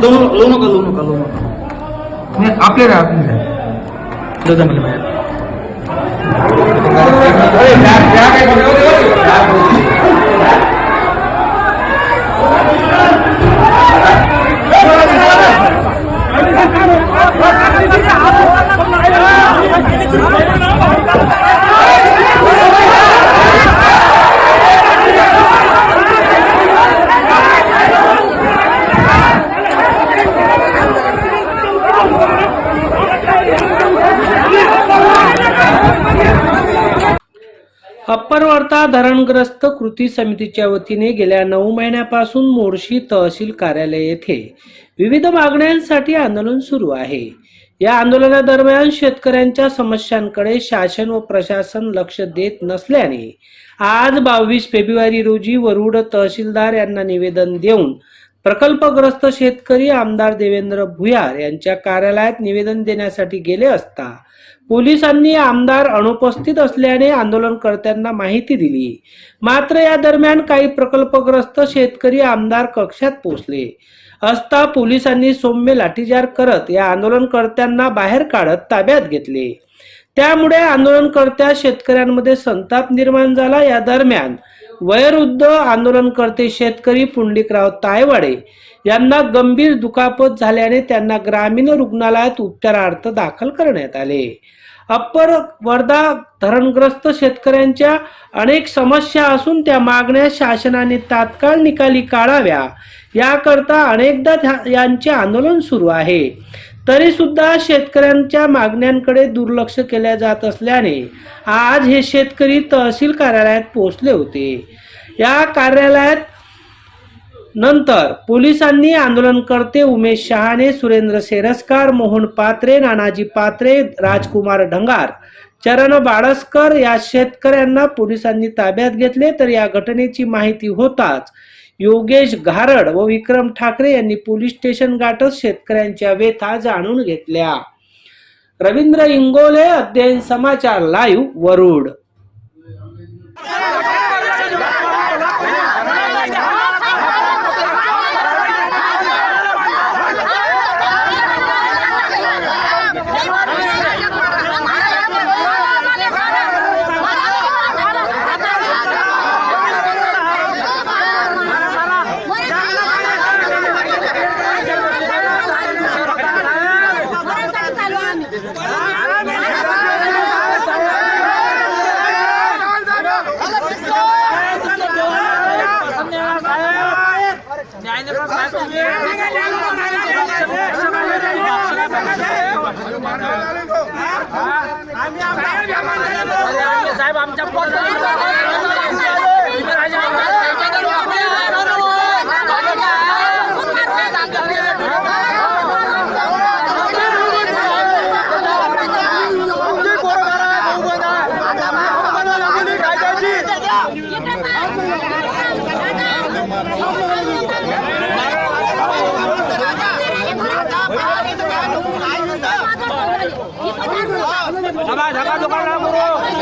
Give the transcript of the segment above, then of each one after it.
नाही नाही, लावू लावू नका लावू नका लावू नका. नाही आपले रा आपले दादा मला बाहेर धरणग्रस्त कृती समितीच्या वतीने गेल्या नऊ महिन्यापासून मोर्शी तहसील कार्यालय येथे विविध मागण्यांसाठी आंदोलन सुरू आहे. या आंदोलनादरम्यान शेतकऱ्यांच्या समस्यांकडे शासन व प्रशासन लक्ष देत नसल्याने आज बावीस फेब्रुवारी रोजी वरुड तहसीलदार यांना निवेदन देऊन प्रकल्पग्रस्त शेतकरी आमदार देवेंद्र भुयार यांच्या कार्यालयात निवेदन देण्यासाठी गेले असता पोलिसांनी आमदार अनुपस्थित असल्याने आंदोलनकर्त्यांना माहिती दिली. मात्र या दरम्यान काही प्रकल्पग्रस्त शेतकरी आमदार कक्षात पोहोचले. असता पोलिसांनी सौम्य लाठीचार करत या आंदोलनकर्त्यांना बाहेर काढत ताब्यात घेतले. त्यामुळे आंदोलनकर्त्या शेतकऱ्यांमध्ये संताप निर्माण झाला. या दरम्यान वयोवृद्ध आंदोलनकर्ते शेतकरी पुंडलिकराव तायवाडे यांना गंभीर दुखापत झाल्याने त्यांना ग्रामीण रुग्णालयात उपचारार्थ दाखल करण्यात आले. अप्पर वर्धा धरणग्रस्त शेतकऱ्यांच्या अनेक समस्या असून त्या मागण्या शासनाने तात्काळ निकाली काढाव्या याकरता अनेकदा यांचे आंदोलन सुरू आहे. तरी सुद्धा शेतकऱ्यांच्या मागण्यांकडे दुर्लक्ष केल्या जात असल्याने आज हे शेतकरी तहसील कार्यालयात पोहोचले होते. या कार्यालयात नंतर पोलिसांनी आंदोलनकर्ते उमेश शहाणे सुरेंद्र सेरस्कार मोहन पात्रे नानाजी पात्रे राजकुमार ढंगार चरण बाळसकर या शेतकऱ्यांना पोलिसांनी ताब्यात घेतले. तर या घटनेची माहिती होताच योगेश घारड व विक्रम ठाकरे यांनी पोलीस स्टेशन गाठत शेतकऱ्यांच्या व्यथा जाणून घेतल्या. रवींद्र इंगोले अध्ययन समाचार लाईव्ह वरुड. साहेब आमच्या झाले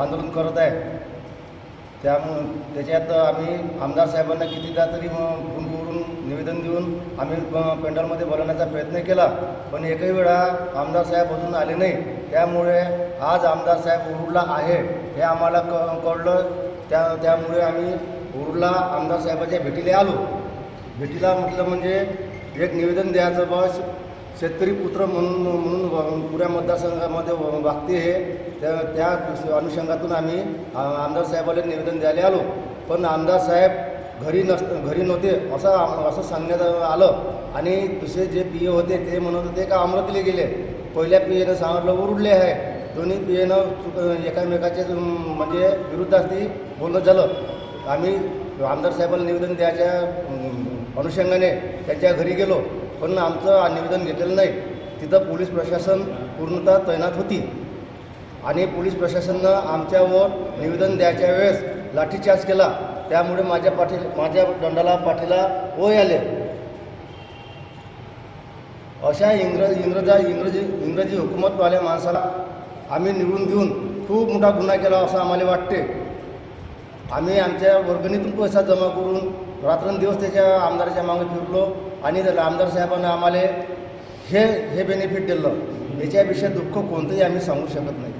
आंदोलन करत आहे त्यामुळं त्याच्यात आम्ही आमदार साहेबांना कितीदा तरी फोन करून निवेदन देऊन आम्ही पेंडॉलमध्ये बोलवण्याचा प्रयत्न केला. पण एकही वेळा आमदार साहेब अजून आले नाही. त्यामुळे आज आमदार साहेब उरुडला आहे हे आम्हाला क कळलं. त्या त्यामुळे आम्ही उरुडला आमदार साहेबाच्या भेटीला आलो. भेटीला म्हटलं म्हणजे एक निवेदन द्यायचं बस. शेतकरी पुत्र म्हणून म्हणून पुऱ्या मतदारसंघामध्ये वागते हे. त्या त्या अनुषंगातून आम्ही आमदार साहेबाला निवेदन द्यायला आलो. पण आमदार साहेब घरी नस घरी नव्हते असं असं सांगण्यात आलं. आणि दुसरे जे पी ए होते ते म्हणत होते का अमरावतीला गेले? पहिल्या पी एनं सांगितलं उरुडले आहे. दोन्ही पी एनं चुक एकामेकाचे म्हणजे विरुद्धार्थी बोलणं झालं. आम्ही आमदार साहेबाला निवेदन द्यायच्या अनुषंगाने त्यांच्या घरी गेलो. पण आमचं निवेदन घेतलेलं नाही. तिथं पोलीस प्रशासन पूर्णतः तैनात होती. आणि पोलीस प्रशासनानं आमच्यावर निवेदन द्यायच्या वेळेस लाठीचार्ज केला. त्यामुळे माझ्या पाठी माझ्या दंडाला पाठीला ओय आले. अशा इंग्रज इंग्रजा इंग्रजी इंग्रजी हुकूमतवाल्या माणसाला आम्ही निवडून देऊन खूप मोठा गुन्हा केला असं आम्हाला वाटते. आम्ही आमच्या वर्गणीतून पैसा जमा करून रात्रंदिवस त्याच्या आमदाराच्या मागे फिरलो. आणि आमदार साहेबांना आम्हाला हे हे बेनिफिट दिलं याच्याविषयी दुःख कोणतंही आम्ही सांगू शकत नाही.